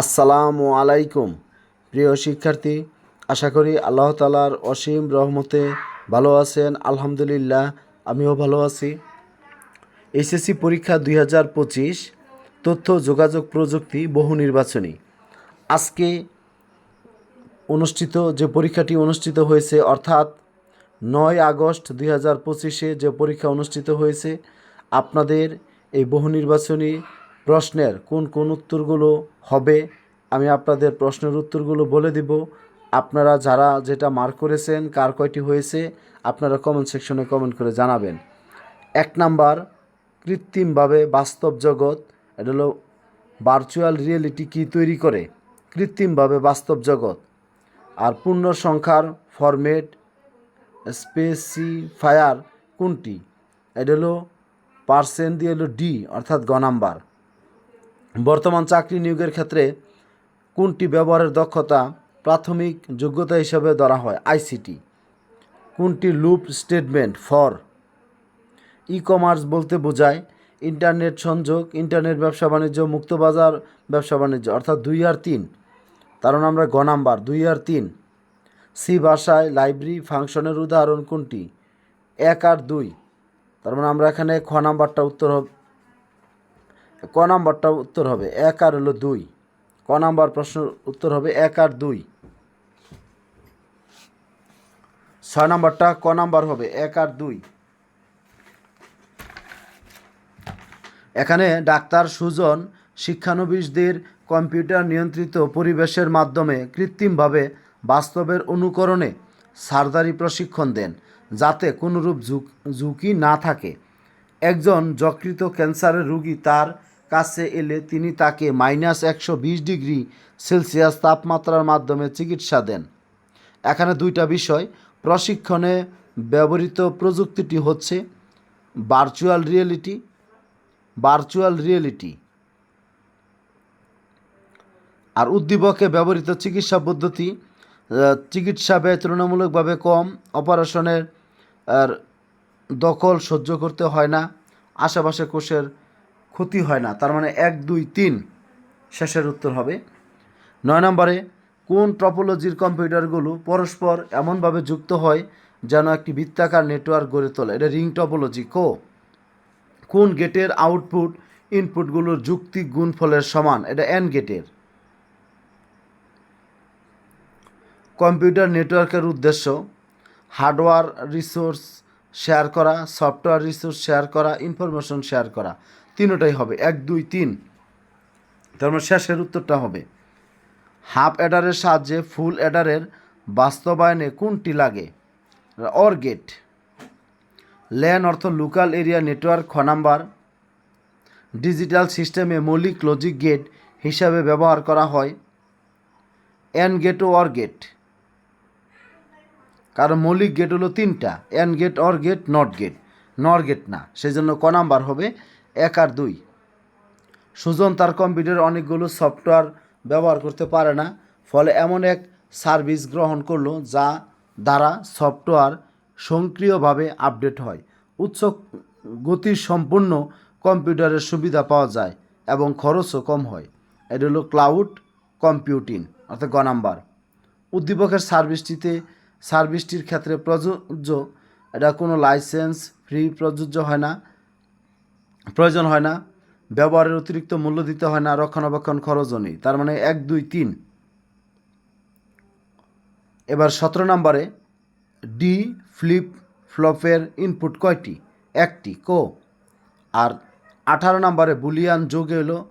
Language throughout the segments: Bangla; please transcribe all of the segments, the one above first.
আসসালামু আলাইকুম। প্রিয় শিক্ষার্থী, আশা করি আল্লাহ তালার অসীম রহমতে ভালো আছেন। আলহামদুলিল্লাহ, আমিও ভালো আছি। এইচএসসি পরীক্ষা দুই হাজার পঁচিশ, তথ্য, যোগাযোগ প্রযুক্তি বহু নির্বাচনী। আজকে অনুষ্ঠিত, যে পরীক্ষাটি অনুষ্ঠিত হয়েছে, অর্থাৎ নয় আগস্ট দুই হাজার পঁচিশে যে পরীক্ষা অনুষ্ঠিত হয়েছে, আপনাদের এই বহু নির্বাচনী প্রশ্নের কোন কোন উত্তরগুলো হবে, আমি আপনাদের প্রশ্নের উত্তরগুলো বলে দিব। আপনারা যারা যেটা মার্ক করেছেন, কার কয়টি হয়েছে, আপনারা কমেন্ট সেকশনে কমেন্ট করে জানাবেন। এক নাম্বার, কৃত্রিমভাবে বাস্তব জগৎ, এটা হলো ভার্চুয়াল রিয়েলিটি কি তৈরি করে? কৃত্রিমভাবে বাস্তব জগৎ। আর পূর্ণ সংখ্যার ফরম্যাট স্পেসিফায়ার কোনটি? এটা হলো পার্সেন্ট দিয়ে হলো ডি অর্থাৎ গ নাম্বার। বর্তমান চাকরি নিয়োগের ক্ষেত্রে কোনটি ব্যবহারের দক্ষতা প্রাথমিক যোগ্যতা হিসাবে ধরা হয়? আইসিটি কোনটি loop statement? For. E commerce বলতে বোঝায় ইন্টারনেট সংযোগ, ইন্টারনেট ব্যবসা বাণিজ্য, মুক্তবাজার ব্যবসা বাণিজ্য, অর্থাৎ দুই আর তিন। কারণ আমরা গ নাম্বার, দুই আর তিন। সি ভাষায় লাইব্রেরি ফাংশনের উদাহরণ কোনটি? এক আর দুই। তার মানে আমরা এখানে খ নাম্বারটা উত্তর ক নাম্বারটা উত্তর হবে? এক আর হলো দুই। ক নাম্বার প্রশ্ন উত্তর হবে এক আর দুই। ছয় নাম্বারটা ক নাম্বার হবে? এক আর দুই। এখানে ডাক্তার সুজন শিক্ষানবিশদের কম্পিউটার নিয়ন্ত্রিত পরিবেশের মাধ্যমে কৃত্রিমভাবে বাস্তবের অনুকরণে সার্জারি প্রশিক্ষণ দেন, যাতে কোনোরূপ ঝুঁক- ঝুঁকি না থাকে। একজন যকৃত ক্যান্সারের রোগী তার কাছে এলে তিনি তাকে মাইনাস একশো বিশ ডিগ্রি সেলসিয়াস তাপমাত্রার মাধ্যমে চিকিৎসা দেন। এখানে দুইটা বিষয়। প্রশিক্ষণে ব্যবহৃত প্রযুক্তিটি হচ্ছে ভার্চুয়াল রিয়েলিটি ভার্চুয়াল রিয়েলিটি আর উদ্দীপকে ব্যবহৃত চিকিৎসা পদ্ধতি চিকিৎসা ব্যয় তুলনামূলকভাবে কম, অপারেশনের দখল সহ্য করতে হয় না, আশেপাশে কোষের ক্ষতি হয় না। তার মানে এক, দুই, তিন শেষের উত্তর হবে। নয় নম্বরে, কোন টপোলজির কম্পিউটারগুলো পরস্পর এমনভাবে যুক্ত হয় যেন একটি বৃত্তাকার নেটওয়ার্ক গড়ে তোলে? এটা রিং টপোলজি, কো। কোন গেটের আউটপুট ইনপুটগুলোর যুক্তিক গুণফলের সমান? এটা এন গেটের। কম্পিউটার নেটওয়ার্কের উদ্দেশ্য হার্ডওয়্যার রিসোর্স শেয়ার করা, সফটওয়্যার রিসোর্স শেয়ার করা, ইনফরমেশন শেয়ার করা। তিনোটাই হবে, এক, দুই, তিন। তার মানে শেষের উত্তরটা হবে। হাফ অ্যাডারের সাহায্যে ফুল অ্যাডারের বাস্তবায়নে কোনটি লাগে? Or gate. ল্যান অর্থ লোকাল এরিয়া নেটওয়ার্ক, খ নাম্বার। ডিজিটাল সিস্টেমে মৌলিক লজিক গেট হিসাবে ব্যবহার করা হয়। অ্যান গেট ও অর গেট। কারণ মৌলিক গেট হলো তিনটা, and gate, or gate, not gate. Nor gate না সেই জন্য ক নাম্বার হবে এক আর দুই। সুজন তার কম্পিউটারে অনেকগুলো সফটওয়্যার ব্যবহার করতে পারে না, ফলে এমন এক সার্ভিস গ্রহণ করল যা দ্বারা সফটওয়্যার সক্রিয়ভাবে আপডেট হয়। উচ্চ গতির সম্পূর্ণ কম্পিউটারের সুবিধা পাওয়া যায় এবং খরচও কম হয়। এটা হলো ক্লাউড কম্পিউটিং, অর্থাৎ গ নাম্বার। উদ্দীপকের সার্ভিসটিতে, সার্ভিসটির ক্ষেত্রে প্রযোজ্য, এটা কোনো লাইসেন্স, ফ্রি প্রযোজ্য হয় না। প্রয়োজন হয় না। ব্যবহারের অতিরিক্ত মূল্য দিতে হয় না, রক্ষণাবেক্ষণ খরচও নেই। তার মানে এক, দুই, তিন। এবার সতেরো নম্বরে ডি, ফ্লিপ, ফ্লপের ইনপুট কয়টি? একটি, কো। আর আঠারো নম্বরে বুলিয়ান যোগে হলো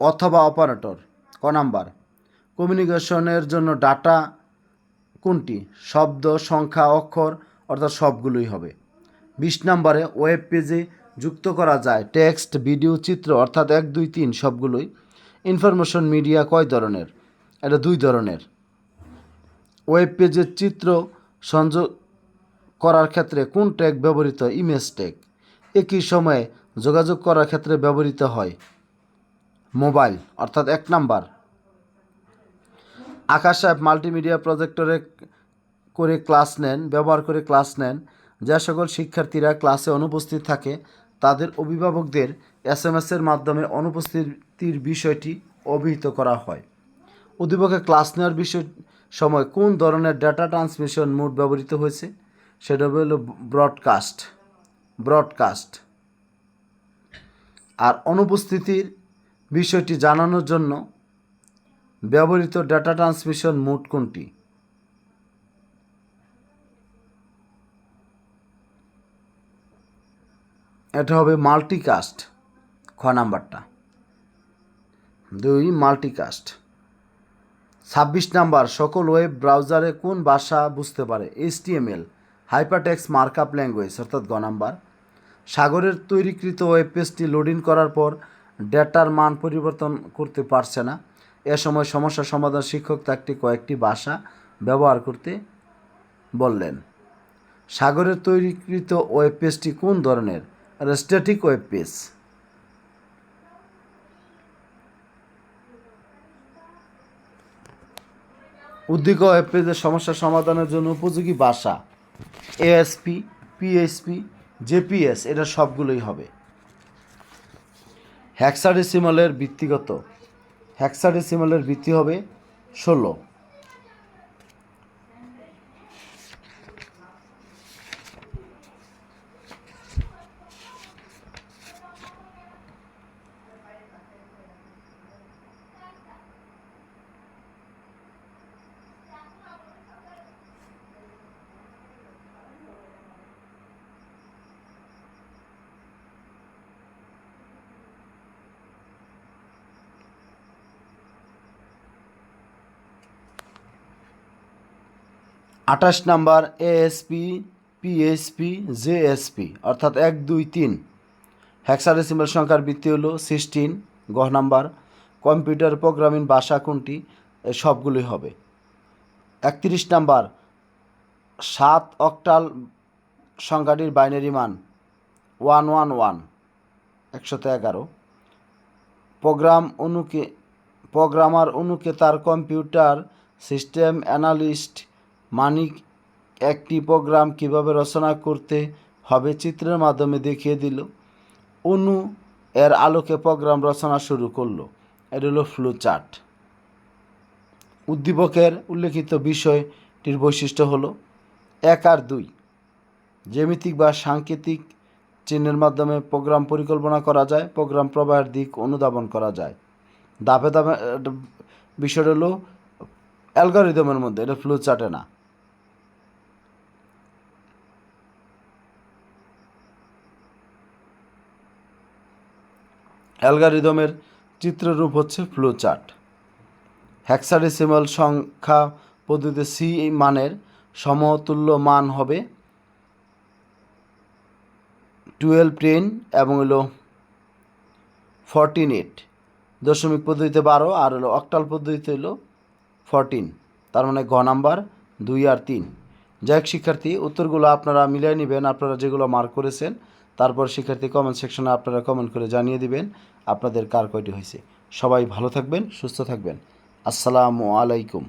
অথবা অপারেটর। ক নাম্বার? কমিউনিকেশনের জন্য ডাটা কোনটি? শব্দ, সংখ্যা, অক্ষর, অর্থাৎ সবগুলোই হবে। বিশ নম্বরে ওয়েব পেজে যুক্ত করা যায়। টেক্সট, ভিডিও, চিত্র অর্থাৎ এক, দুই, তিন সবগুলোই। ইনফরমেশন মিডিয়া কয় ধরনের? এটা দুই ধরনের। ওয়েব পেজের চিত্র সংযোগ করার ক্ষেত্রে কোন ট্যাগ ব্যবহৃত? Image tag. একই সময়ে যোগাযোগ করার ক্ষেত্রে ব্যবহৃত হয় মোবাইল, অর্থাৎ এক নাম্বার। আকাশ সাহেব মাল্টিমিডিয়া প্রজেক্টরে করে ক্লাস নেন, ব্যবহার করে ক্লাস নেন। যে সকল শিক্ষার্থীরা ক্লাসে অনুপস্থিত থাকে তাদের অভিভাবকদের এস এম এসের মাধ্যমে অনুপস্থিতির বিষয়টি অভিহিত করা হয়। উদ্দীপকে ক্লাস নেওয়ার বিষয় সময় কোন ধরনের ডেটা ট্রান্সমিশন মোড ব্যবহৃত হয়েছে? সেটা হলো ব্রডকাস্ট। ব্রডকাস্ট। আর অনুপস্থিতির বিষয়টি জানানোর জন্য ব্যবহৃত ডেটা ট্রান্সমিশন মোড কোনটি? এটা হবে মাল্টিকাস্ট খ নাম্বারটা। দুই মাল্টিকাস্ট ছাব্বিশ নাম্বার, সকল ওয়েব ব্রাউজারে কোন ভাষা বুঝতে পারে? এইচটিএমএল, হাইপারটেক্স মার্কআপ ল্যাঙ্গুয়েজ, অর্থাৎ গ নাম্বার। সাগরের তৈরিকৃত ওয়েব পেজটি লোডিং করার পর ডেটার মান পরিবর্তন করতে পারছে না। এ সময় সমস্যা সমাধান শিক্ষক তাকে কয়েকটি ভাষা ব্যবহার করতে বললেন। সাগরের তৈরিকৃত ওয়েব পেজটি কোন ধরনের? স্ট্যাটিক ওয়েব পেজ উদ্যোগ ওয়েব পেজের সমস্যা সমাধানের জন্য উপযোগী ভাষা। এএসপি পিএইচপি জেপিএস এটা সবগুলোই হবে। হ্যাক্সাডেসিমালের ভিত্তিগত হ্যাক্সাডেসিমালের ভিত্তি হবে ষোলো। আঠাশ নাম্বার এএসপি পিএসপি জেএসপি অর্থাৎ এক, দুই, তিন। হ্যাক্সাডেসিমাল সংখ্যার বৃত্তি হলো সিক্সটিন গহ নাম্বার। কম্পিউটার প্রোগ্রামিং ভাষা কোনটি? সবগুলোই হবে। একত্রিশ নাম্বার। সাত অক্টাল সংখ্যাটির বাইনারি মান ওয়ান ওয়ান ওয়ান, একশত এগারো। প্রোগ্রাম অনুকে, প্রোগ্রামার অনুকে তার কম্পিউটার সিস্টেম অ্যানালিস্ট মানিক একটি প্রোগ্রাম কীভাবে রচনা করতে হবে চিত্রের মাধ্যমে দেখিয়ে দিল। অনু এর আলোকে প্রোগ্রাম রচনা শুরু করল। এটা হলো ফ্লো চার্ট। উদ্দীপকের উল্লেখিত বিষয়টির বৈশিষ্ট্য হলো এক আর দুই। জ্যামিতিক বা সাংকেতিক চিহ্নের মাধ্যমে প্রোগ্রাম পরিকল্পনা করা যায়, প্রোগ্রাম প্রবাহের দিক অনুধাবন করা যায়। দাপে দাপে বিষয়টা হলো অ্যালগোরিদমের মধ্যে, এটা ফ্লো চার্টে না। অ্যালগারিদমের চিত্ররূপ হচ্ছে ফ্লো চার্ট হ্যাক্সাডেসিমাল সংখ্যা পদ্ধতিতে সি মানের সমতুল্য মান হবে টুয়েলভ টেন এবং হলো ফরটিন এইট দশমিক পদ্ধতিতে বারো আর হলো অক্টাল পদ্ধতিতে হলো ফরটিন তার মানে ঘ নাম্বার দুই আর তিন। যাই শিক্ষার্থী, উত্তরগুলো আপনারা মিলিয়ে নেবেন। আপনারা যেগুলো মার্ক করেছেন তারপর শিক্ষার্থী কমেন্ট সেকশনে আপনারা কমেন্ট করে জানিয়ে দিবেন আপনাদের কার কয়টি হয়েছে। সবাই ভালো থাকবেন, সুস্থ থাকবেন। আসসালামু আলাইকুম।